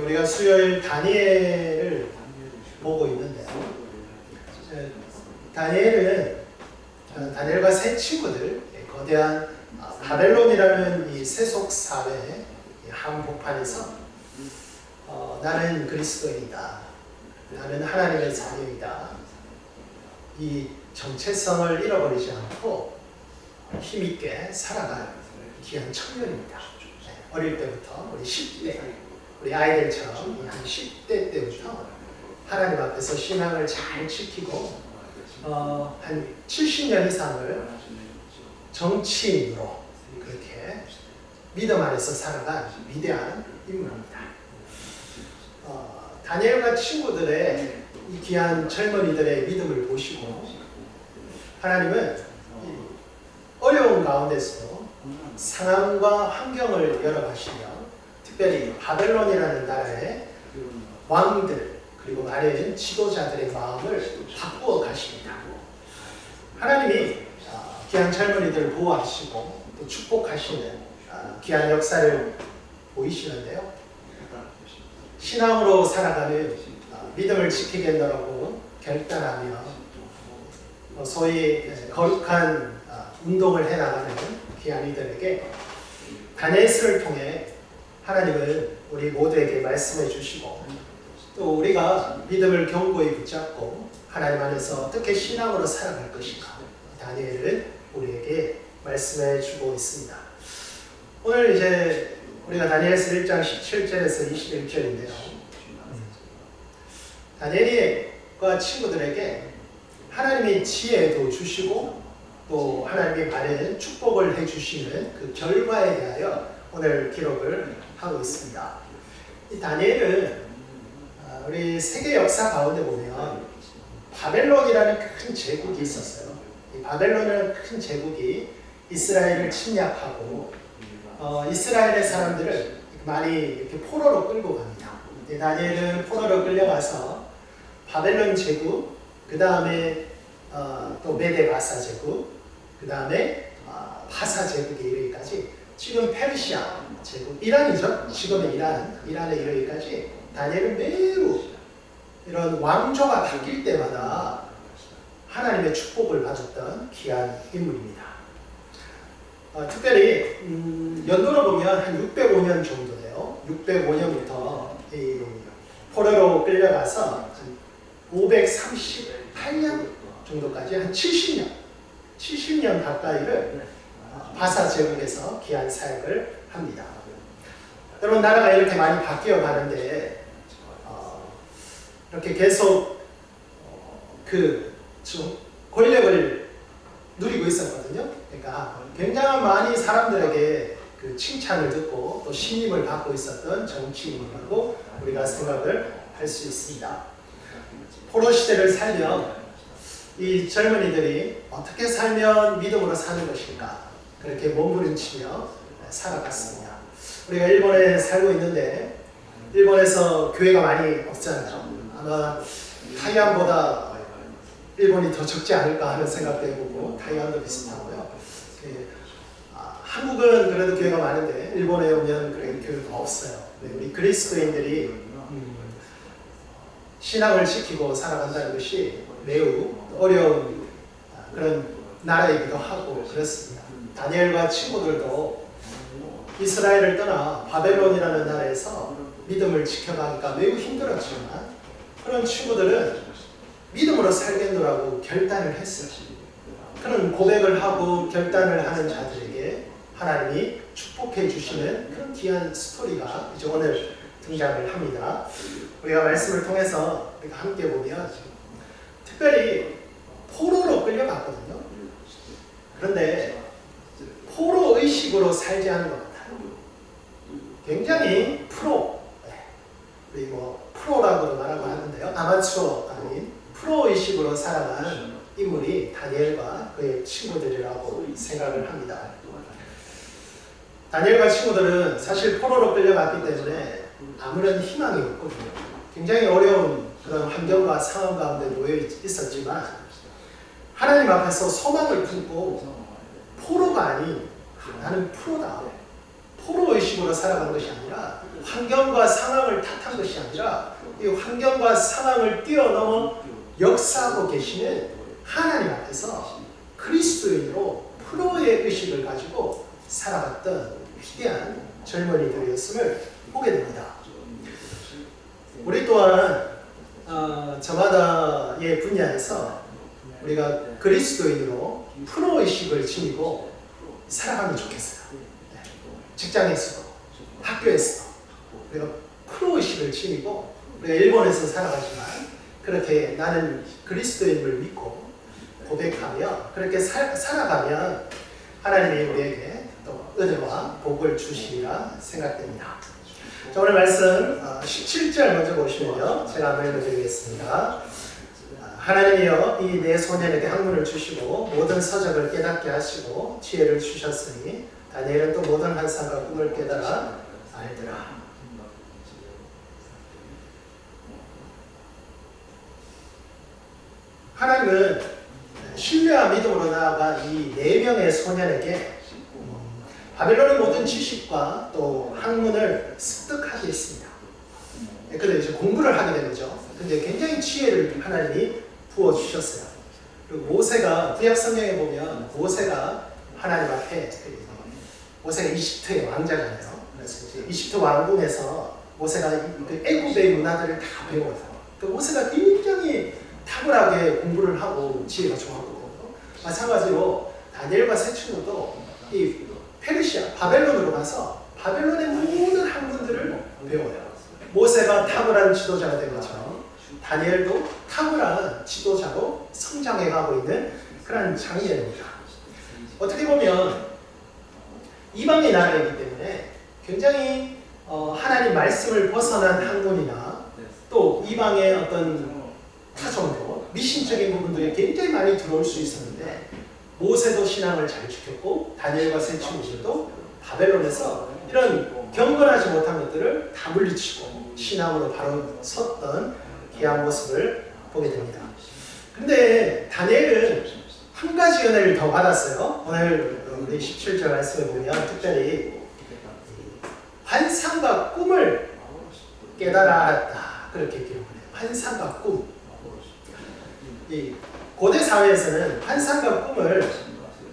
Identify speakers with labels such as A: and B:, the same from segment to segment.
A: 우리가 수요일 다니엘을 보고 있는데요. 어, 다니엘은 어, 다니엘과 세 친구들 예, 거대한 어, 바벨론이라는 이 세속 사회 한복판에서 어, 나는 그리스도인이다. 나는 하나님의 자녀이다. 이 정체성을 잃어버리지 않고 힘있게 살아갈 귀한 청년입니다. 네, 어릴 때부터 우리 10대, 우리 아이들처럼 한 10대 때부터 하나님 앞에서 신앙을 잘 지키고 어, 한 70년 이상을 정치인으로 그렇게 믿음 안에서 살아간 위대한 인물입니다. 어, 다니엘과 친구들의 이 귀한 젊은이들의 믿음을 보시고 하나님은 이 어려운 가운데서도 상황과 환경을 열어가시며 특별히 바벨론이라는 나라의 왕들 그리고 말하는 지도자들의 마음을 바꾸어 가십니다. 하나님이 아, 귀한 젊은이들을 보호하시고 또 축복하시는 아, 귀한 역사를 보이시는데요. 신앙으로 살아가는 아, 믿음을 지키겠노라고 결단하며 어, 소위 거룩한 아, 운동을 해나가는 귀한 이들에게 다니엘스를 통해 하나님은 우리 모두에게 말씀해 주시고 또 우리가 믿음을 견고히 붙잡고 하나님 안에서 어떻게 신앙으로 살아갈 것인가 다니엘은 우리에게 말씀해 주고 있습니다. 오늘 이제 우리가 다니엘서 1장 17절에서 21절인데요. 다니엘과 친구들에게 하나님이 지혜도 주시고 또 하나님이 바라는 축복을 해 주시는 그 결과에 대하여 오늘 기록을 하고 있습니다. 이 다니엘은 아, 우리 세계 역사 가운데 보면 바벨론이라는 큰 제국이 있었어요. 이 바벨론이라는 큰 제국이 이스라엘을 침략하고 어, 이스라엘의 사람들을 많이 이렇게 포로로 끌고 갑니다. 이 다니엘은 포로로 끌려가서 바벨론 제국, 그 다음에 어, 또 메데 바사 제국, 그 다음에 어, 바사 제국에 지 지금 페르시아 제국, 이란이죠. 지금의 이란, 이란에 이르기까지 다니엘은 매우 이런 왕조가 바뀔 때마다 하나님의 축복을 받았던 귀한 인물입니다. 어, 특별히 음, 연도로 보면 한 605년 정도 돼요. 605년부터 이 포로로 끌려가서 한 538년 정도까지 한 70년, 70년 가까이를 어, 바사 제국에서 귀한 사역을 합니다. 여러분 나라가 이렇게 많이 바뀌어 가는데 어, 이렇게 계속 어, 그좀 권력을 누리고 있었거든요. 그러니까 굉장히 많이 사람들에게 그 칭찬을 듣고 또 신임을 받고 있었던 정치인이라고 우리가 생각을 할 수 있습니다. 포로 시대를 살면 이 젊은이들이 어떻게 살면 믿음으로 사는 것인가 그렇게 몸부림치며 살아갔습니다. 우리가 일본에 살고 있는데 일본에서 교회가 많이 없잖아요. 아마 타이완보다 일본이 더 적지 않을까 하는 생각도 해보고 타이완도 비슷하고요. 예, 아, 한국은 그래도 교회가 많은데 일본에 오면 그래 교회가 없어요. 네, 우리 그리스도인들이 음, 신앙을 지키고 살아간다는 것이 매우 어려운 아, 그런 나라이기도 하고 그렇습니다. 다니엘과 친구들도 이스라엘을 떠나 바벨론이라는 나라에서 믿음을 지켜가기가 매우 힘들었지만 그런 친구들은 믿음으로 살겠노라고 결단을 했어요. 그런 고백을 하고 결단을 하는 자들에게 하나님이 축복해 주시는 그런 귀한 스토리가 이제 오늘 등장을 합니다. 우리가 말씀을 통해서 함께 보면 특별히 포로로 끌려갔거든요. 그런데 포로 의식으로 살지 않은 것 같아요. 굉장히 프로, 네. 그리고 프로라고도 말하고 하는데요. 아마추어 아닌 프로 의식으로 살아가는 인물이 다니엘과 그의 친구들이라고 생각을 합니다. 다니엘과 친구들은 사실 포로로 끌려갔기 때문에 아무런 희망이 없거든요. 굉장히 어려운 그런 환경과 상황 가운데 놓여 있었지만 하나님 앞에서 소망을 품고 포로가 아닌 나는 프로다. 포로 의식으로 살아가는 것이 아니라 환경과 상황을 탓한 것이 아니라 이 환경과 상황을 뛰어넘어 역사하고 계시는 하나님 앞에서 그리스도인으로 프로의 의식을 가지고 살아갔던 위대한 젊은이들이었음을 보게 됩니다. 우리 또한 어, 저마다의 분야에서 우리가 그리스도인으로 프로 의식을 지니고 살아가면 좋겠어요. 네. 직장에서도 학교에서도 우리가 프로 의식을 지니고 우리가 일본에서 살아가지만 그렇게 나는 그리스도인을 믿고 고백하며 그렇게 살, 살아가면 하나님이 우리에게 또 은혜와 복을 주시리라 생각됩니다. 자, 오늘 말씀 어, 17절 먼저 보시면요. 제가 한번 읽어드리겠습니다. 아, 하나님이여 이 내 소년에게 학문을 주시고 모든 서적을 깨닫게 하시고 지혜를 주셨으니 다니엘은 또 모든 환상과 꿈을 깨달아 알더라. 하나님은 신뢰와 믿음으로 나아가 이 네 명의 소년에게 바벨론의 모든 지식과 또 학문을 습득하게 했습니다. 네, 그래서 이제 공부를 하게 된 거죠. 근데 굉장히 지혜를 하나님이 부어 주셨어요. 그리고 모세가 구약 성경에 보면 모세가 하나님 앞에 모세가 이집트의 왕자잖아요. 그래서 이제 이집트 왕궁에서 모세가 그 애굽의 문화들을 다 배워요. 그 모세가 굉장히 탁월하게 공부를 하고 지혜가 좋았거든요. 마찬가지로 다니엘과 세 친구도 이 페르시아 바벨론으로 가서 바벨론의 모든 학문들을 배워요. 모세가 탁월한 지도자가 된 것처럼 다니엘도 탁월한 지도자로 성장해가고 있는 그런 장면입니다. 어떻게 보면 이방의 나라이기 때문에 굉장히 어, 하나님 말씀을 벗어난 학문이나 또 이방의 어떤 타종도 미신적인 부분들이 굉장히 많이 들어올 수 있었는데 모세도 신앙을 잘 지켰고 다니엘과 세 친구들도 바벨론에서 이런 경건하지 못한 것들을 다 물리치고 신앙으로 바로 섰던 귀한 모습을 보게 됩니다. 근데 다니엘은 한 가지 은혜를 더 받았어요. 오늘 우리 17절 말씀을 보면 특별히 환상과 꿈을 깨달아 알았다. 그렇게 기록을 해요. 환상과 꿈. 이 고대 사회에서는 환상과 꿈을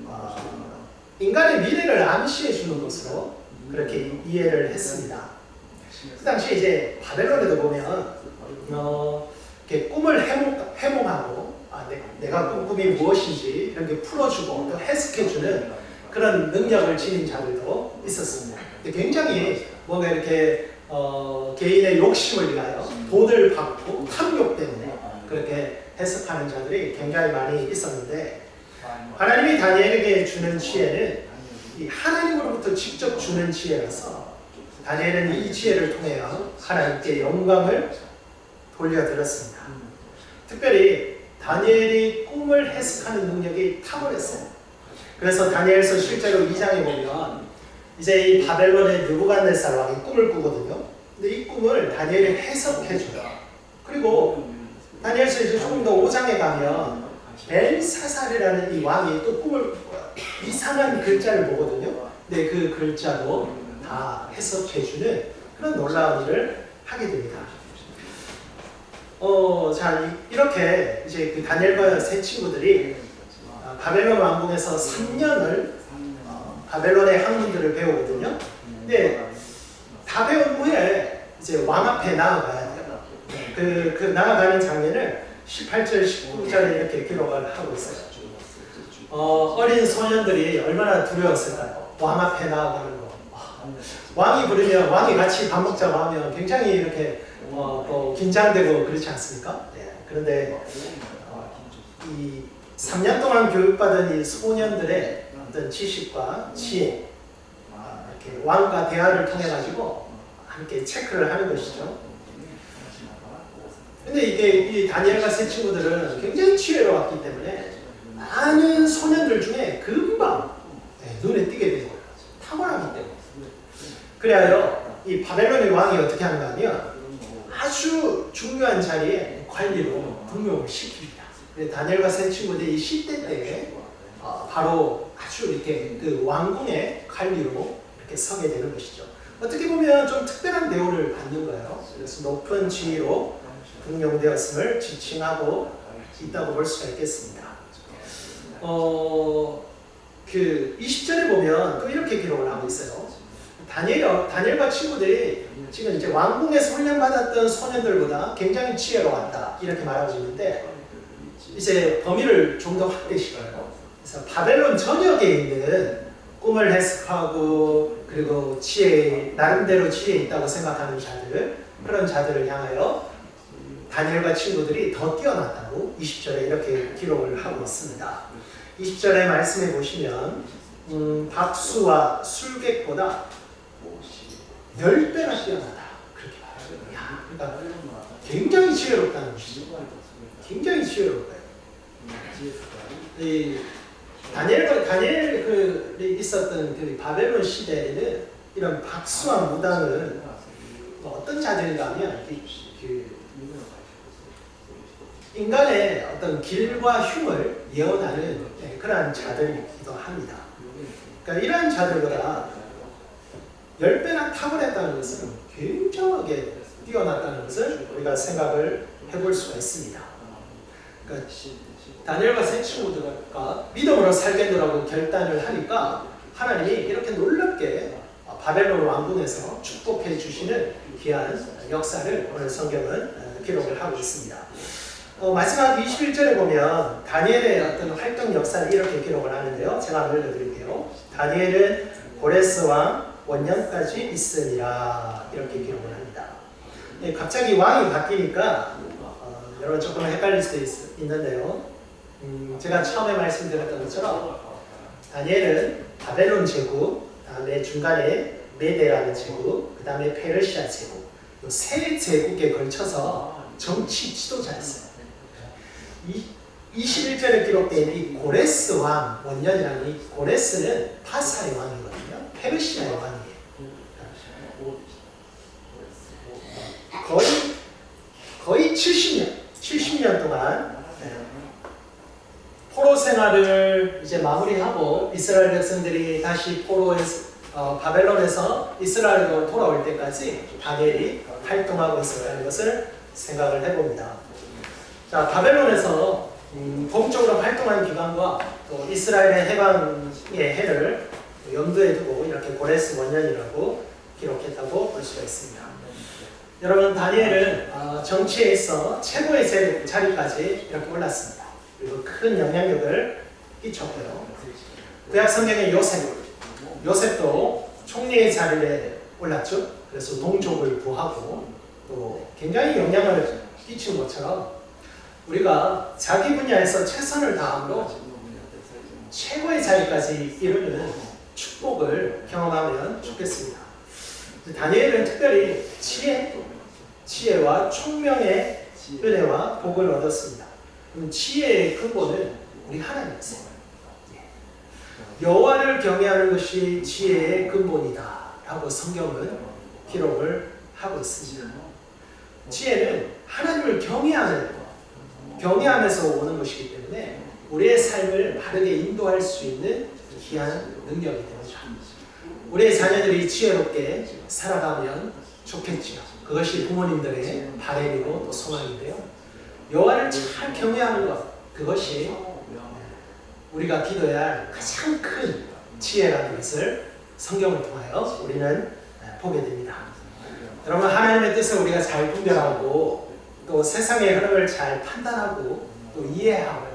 A: 어, 인간의 미래를 암시해 주는 것으로 그렇게 이해를 했습니다. 그 당시 이제 바벨론에도 보면 어, 이렇게 꿈을 해몽, 해몽하고 아, 내, 가 꿈이 무엇인지 이렇게 풀어주고 또 해석해주는 그런 능력을 지닌 자들도 있었습니다. 굉장히 뭔가 이렇게 어, 개인의 욕심을 위하여 돈을 받고 탐욕 때문에 그렇게 해석하는 자들이 굉장히 많이 있었는데 하나님이 다니엘에게 주는 지혜는 이 하나님으로부터 직접 주는 지혜라서 다니엘은 이 지혜를 통해 하나님께 영광을 돌려드렸습니다. 특별히 다니엘이 꿈을 해석하는 능력이 탁월했어요. 그래서 다니엘서 실제로 2장에 보면 이제 이 바벨론의 느부갓네살 왕이 꿈을 꾸거든요. 근데 이 꿈을 다니엘이 해석해줘요. 그리고 다니엘서 이제 조금 더 5장에 가면 벨사살이라는 이 왕이 또 꿈을 이상한 글자를 보거든요. 근데 그 글자도 다 해석해주는 그런 놀라운 일을 하게 됩니다. 어, 자 이렇게 이제 그 다니엘과 세 친구들이 어, 바벨론 왕궁에서 3년을 어, 바벨론의 학문들을 배우거든요. 근데 다 배운 후에 이제 왕 앞에 나아가야 돼요. 그, 그 나아가는 장면을 18절, 19절에 이렇게 기록을 하고 있어요. 어, 어린 소년들이 얼마나 두려웠을까요? 왕 앞에 나아가는 거. 왕이 부르면 왕이 같이 밥 먹자고 하면 굉장히 이렇게 어, 또 긴장되고 그렇지 않습니까? 네. 그런데 어, 이 3년 동안 교육받은 이 소년들의 어떤 지식과 지혜, 어, 이렇게 왕과 대화를 통해 가지고 함께 체크를 하는 것이죠. 근데 이게 이 다니엘과 세 친구들은 굉장히 지혜로웠기 때문에 많은 소년들 중에 금방 네, 눈에 띄게 된 거예요. 탁월하기 때문에. 그래야 이 바벨론의 왕이 어떻게 하는가 하면 아주 중요한 자리에 관리로 등용을 시킵니다. 다니엘과 세 친구들이 이 10대 때에 어, 바로 아주 이렇게 그 왕궁의 관리로 이렇게 서게 되는 것이죠. 어떻게 보면 좀 특별한 대우를 받는 거예요. 그래서 높은 지위로 등용되었음을 지칭하고 있다고 볼 수가 있겠습니다. 어, 그 20절에 보면 또 이렇게 기록을 하고 있어요. 다니엘, 다니엘과 친구들이 지금 이제 왕궁에서 훈련받았던 소년들보다 굉장히 지혜로웠다. 이렇게 말하고 있는데, 이제 범위를 좀 더 확대시켜요. 그래서 바벨론 전역에 있는 꿈을 해석하고, 그리고 지혜, 나름대로 지혜 있다고 생각하는 자들, 그런 자들을 향하여 다니엘과 친구들이 더 뛰어났다고 20절에 이렇게 기록을 하고 있습니다. 20절의 말씀에 보시면 음, 박수와 술객보다 10배나 뛰어나다. 그렇게. 야, 그러니까 굉장히 지혜롭다는 것이죠. 굉장히 지혜롭고요. 이 다니엘과 다니엘 그 있었던 그 바벨론 시대에는 이런 박수와 무당은 뭐 어떤 그, 그 인간의 어떤 길과 흉을 예언하는 네, 그러한 자들이기도 합니다. 그러니까 이러한 자들보다 10배나 탁월했다는 것은 굉장하게 뛰어났다는 것을 우리가 생각을 해볼 수가 있습니다. 그러니까 다니엘과 세 친구들과 믿음으로 살겠노라고 결단을 하니까 하나님이 이렇게 놀랍게 바벨론 왕궁에서 축복해 주시는 귀한 역사를 오늘 성경은 기록을 하고 있습니다. 어, 마지막 21절에 보면 다니엘의 어떤 활동 역사를 이렇게 기록을 하는데요. 제가 알려드릴게요. 다니엘은 고레스 왕 원년까지 있으니라 이렇게 기록을 합니다. 예, 갑자기 왕이 바뀌니까 어, 여러분 조금 헷갈릴 수도 있, 있는데요. 음, 제가 처음에 말씀드렸던 것처럼 다니엘은 바벨론 제국, 다음에 중간에 메데라는 제국, 그 다음에 페르시아 제국, 세 제국에 걸쳐서 정치 지도자였어요. 이 21절에 기록된 이 고레스 왕 원년이라는 이 고레스는 파사의 왕이거든요. 페르시아의 왕이에요. 거의 거의 70년, 70년 동안 포로 생활을 이제 마무리하고 이스라엘 백성들이 다시 포로에서 어, 바벨론에서 이스라엘로 돌아올 때까지 다니엘이 활동하고 있었다는 것을 생각을 해봅니다. 자, 바벨론에서 음, 본격적으로 활동한 기간과 또 이스라엘의 해방의 해를 염두에 두고 이렇게 고레스 원년이라고 기록했다고 볼 수가 있습니다. 여러분 다니엘은 어, 정치에 있어 최고의 자리까지 이렇게 올랐습니다. 그리고 큰 영향력을 끼쳤고요. 구약 성경의 요셉, 요셉도 총리의 자리에 올랐죠. 그래서 동족을 구하고 또 굉장히 영향을 끼친 것처럼 우리가 자기 분야에서 최선을 다함으로 최고의 자리까지 이루는 축복을 경험하면 좋겠습니다. 다니엘은 특별히 지혜, 지혜와 총명의 은혜와 복을 얻었습니다. 지혜의 근본은 우리 하나님이세요. 여호와를 경외하는 것이 지혜의 근본이다라고 성경은 기록을 하고 있습니다. 지혜는 하나님을 경외하는 경외하면서 오는 것이기 때문에 우리의 삶을 바르게 인도할 수 있는 귀한 능력이 되죠. 우리의 자녀들이 지혜롭게 살아가면 좋겠지요. 그것이 부모님들의 바램이고 또 소망인데요. 여호와를 잘 경외하는 것 그것이 우리가 기도해야 할 가장 큰 지혜라는 것을 성경을 통하여 우리는 보게 됩니다. 여러분 하나님의 뜻을 우리가 잘 분별하고 또 세상의 흐름을 잘 판단하고 또 이해하고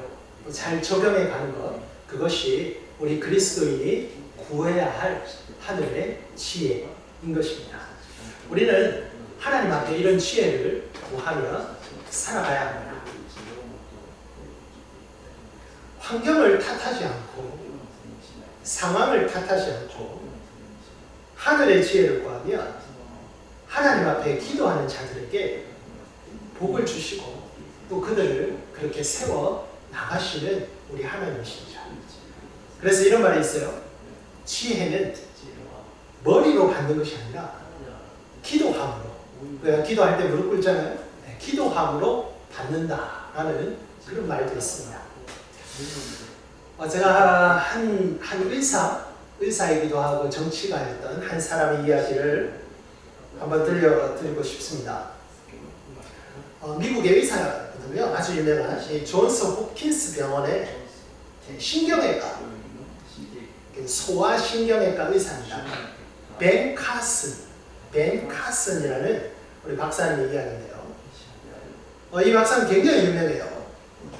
A: 또 잘 적용해 가는 것 그것이 우리 그리스도인이 구해야 할 하늘의 지혜인 것입니다. 우리는 하나님 앞에 이런 지혜를 구하며 살아가야 합니다. 환경을 탓하지 않고 상황을 탓하지 않고 하늘의 지혜를 구하면 하나님 앞에 기도하는 자들에게 복을 주시고 또 그들을 그렇게 세워 나가시는 우리 하나님이십니다. 그래서 이런 말이 있어요. 지혜는 머리로 받는 것이 아니라 기도함으로. 우리가 기도할 때 무릎 꿇잖아요. 네, 기도함으로 받는다라는 그런 말도 있습니다. 어, 제가 한, 한 의사, 의사이기도 하고 정치가였던 한 사람의 이야기를 한번 들려드리고 싶습니다. 어, 미국의 의사거든요. 아주 유명한 이 존스 홉킨스 병원의 신경외과, 그 소아신경외과 의사입니다. 벤 카슨, 벤 카슨이라는 우리 박사님의 이야기인데요. 어, 이 박사는 굉장히 유명해요.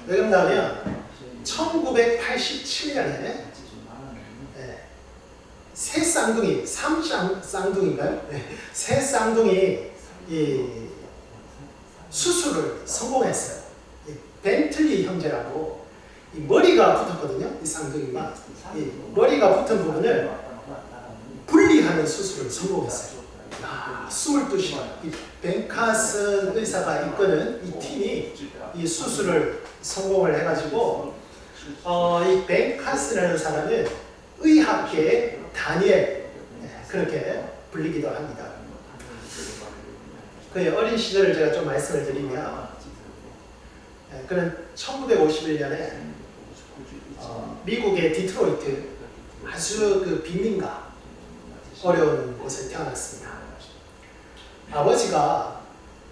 A: 왜 그런가하면 1987년에 네, 새 쌍둥이, 삼쌍 쌍둥이인가요? 네, 새 쌍둥이 이 수술을 성공했어요. 이 벤틀리 형제라고 이 머리가 붙었거든요. 이 쌍둥이가 이 머리가 붙은 부분을 분리하는 수술을 성공했어요. 야, 22시간 이 벤카슨 의사가 이끄는 이 팀이 이 수술을 성공을 해가지고 어, 이 벤카스라는 사람은 의학계의 다니엘 네, 그렇게 불리기도 합니다. 그의 어린 시절을 제가 좀 말씀을 드리면 네, 그는 1951년에 어, 미국의 디트로이트 아주 그 빈민가 어려운 곳에 태어났습니다. 아버지가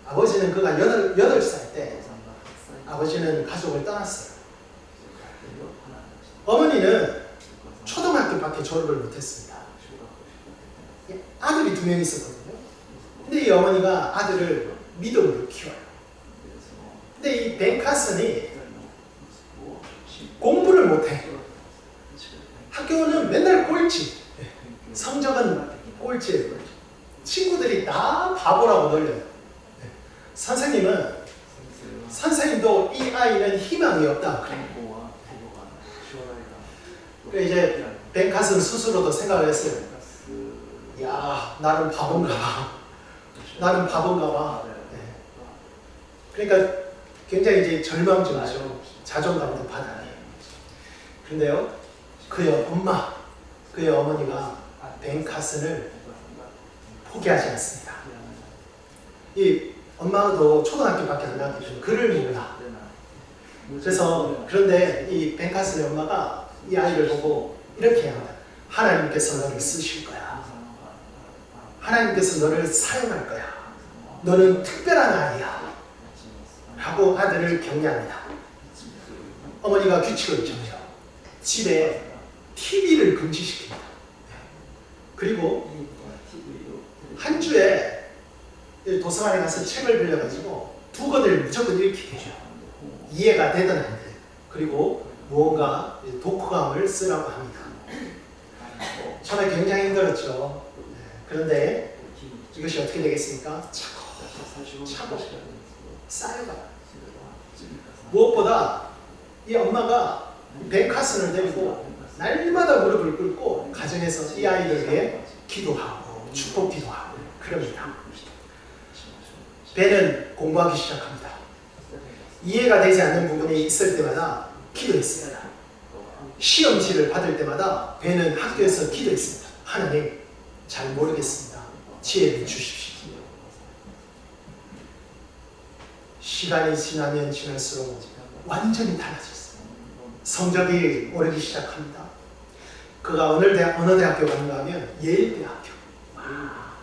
A: 아버지는 그가 여덟 여덟 살때 아버지는 가족을 떠났어요. 어머니는 초등학교밖에 졸업을 못했습니다. 예, 아들이 두 명 있었거든요. 근데 이 어머니가 아들을 믿음으로 키워요. 근데 이 벤카슨이 공부를 못해. 학교는 맨날 꼴찌. 성적은 꼴찌예요. 꼴찌. 친구들이 다 바보라고 놀려요. 네. 선생님은 선생님도 이 아이는 희망이 없다. 그래요. 그래 이제 벤카슨 스스로도 생각을 했어요. 야, 나는 바본가 봐. 나는 바본가 봐. 네. 그러니까 굉장히 이제 절망적이죠. 자존감도 바닥에. 그런데요, 그의 엄마, 그의 어머니가 벤카슨을 포기하지 않습니다. 이 엄마도 초등학교밖에 안 나왔기 글을 몰라. 그래서 그런데 이 벤카슨의 엄마가 이 아이를 보고 이렇게 합니다. 하나님께서 너를 쓰실 거야. 하나님께서 너를 사용할 거야. 너는 특별한 아이야. 하고 아들을 격려합니다. 어머니가 규칙을 정해요. 집에 TV를 금지시킵니다. 그리고 한 주에 이 도서관에 가서 책을 빌려가지고 두 권을 무조건 읽히게 해요. 이해가 되든 안 되든. 그리고 무언가 독후감을 쓰라고 합니다. 처음에 굉장히 힘들었죠. 네, 그런데 이것이 어떻게 되겠습니까? 차고 차고 쌓여가. 무엇보다 이 엄마가 벤카슨을 데리고 날마다 무릎을 꿇고 가정에서 이 아이를 위해 기도하고 축복 기도하고 그럽니다. 벤은 공부하기 시작합니다. 이해가 되지 않는 부분이 있을 때마다 기도했습니다. 시험지를 받을 때마다 벤은 학교에서 기도했습니다. 하나님, 잘 모르겠습니다. 지혜를 주십시오. 시간이 지나면 지날수록 완전히 달라졌어요. 성적이 오르기 시작합니다. 그가 어느 대학, 어느 대학교 가는가 하면 예일대학교.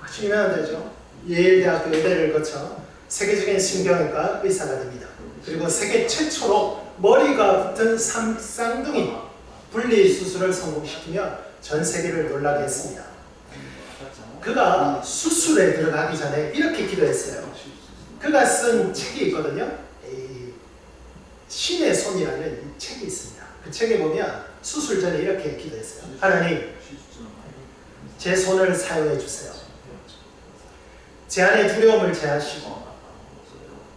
A: 아주 유명한 데죠. 예일대학교 의대를 거쳐 세계적인 신경외과 의사가 됩니다. 그리고 세계 최초로 머리가 붙은 삼, 쌍둥이 분리 수술을 성공시키며 전 세계를 놀라게 했습니다. 그가 수술에 들어가기 전에 이렇게 기도했어요. 그가 쓴 책이 있거든요. 이 신의 손이라는 이 책이 있습니다. 그 책에 보면 수술 전에 이렇게 기도했어요. 하나님, 제 손을 사용해 주세요. 제 안에 두려움을 제하시고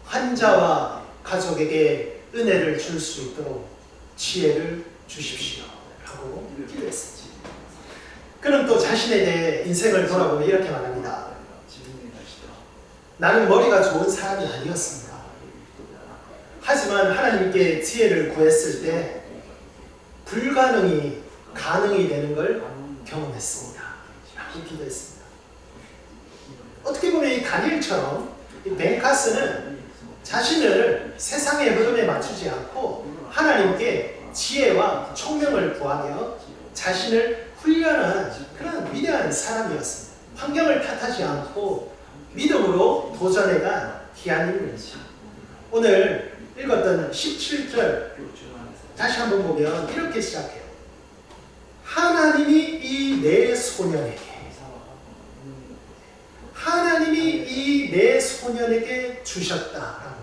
A: 환자와 가족에게 은혜를 줄 수 있도록 지혜를 주십시오. 하고 기도했습니다. 그는 또 자신에 대해 인생을 돌아보며 이렇게 말합니다. 나는 머리가 좋은 사람이 아니었습니다. 하지만 하나님께 지혜를 구했을 때 불가능이 가능이 되는 걸 경험했습니다. 라고 기도했습니다. 어떻게 보면 이 다니엘처럼 이 벤카스는 자신을 세상의 흐름에 맞추지 않고 하나님께 지혜와 총명을 구하며 자신을 훈련한 그런 위대한 사람이었습니다. 환경을 탓하지 않고 믿음으로 도전해간 인물이죠. 오늘 읽었던 17절 다시 한번 보면 이렇게 시작해요. 하나님이 이 내 소년에게 하나님이 이 내 소년에게 주셨다.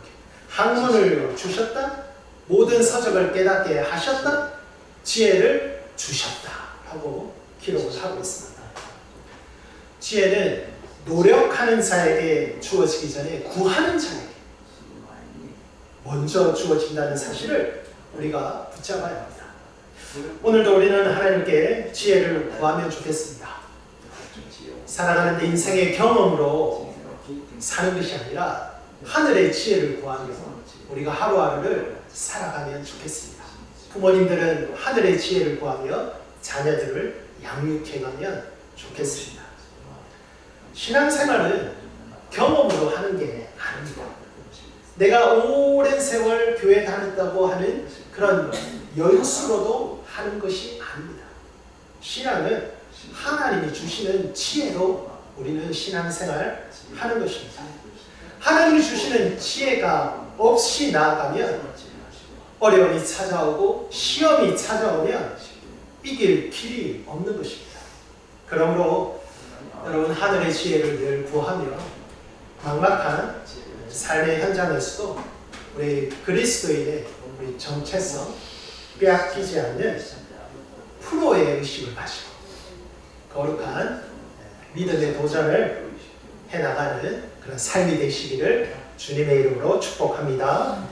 A: 학문을 주셨다. 모든 서적을 깨닫게 하셨다. 지혜를 주셨다. 라고 기록을 하고 있습니다. 지혜는 노력하는 자에게 주어지기 전에 구하는 자에게 먼저 주어진다는 사실을 우리가 붙잡아야 합니다. 오늘도 우리는 하나님께 지혜를 구하면 좋겠습니다. 살아가는 데 인생의 경험으로 사는 것이 아니라 하늘의 지혜를 구하며 우리가 하루하루를 살아가면 좋겠습니다. 부모님들은 하늘의 지혜를 구하며 자녀들을 양육해가면 좋겠습니다. 신앙생활은 경험으로 하는 게 아닙니다. 내가 오랜 세월 교회 다녔다고 하는 그런 연수로도 하는 것이 아닙니다. 신앙은 하나님이 주시는 지혜로 우리는 신앙생활 하는 것입니다. 하나님이 주시는 지혜가 없이 나아가면 어려움이 찾아오고 시험이 찾아오면 이길 길이 없는 것입니다. 그러므로 여러분 하늘의 지혜를 늘 구하며 막막한 삶의 현장에서도 우리 그리스도인의 우리 정체성 빼앗기지 않는 프로의 의식을 가지고 거룩한 믿음의 도전을 해나가는 그런 삶이 되시기를 주님의 이름으로 축복합니다.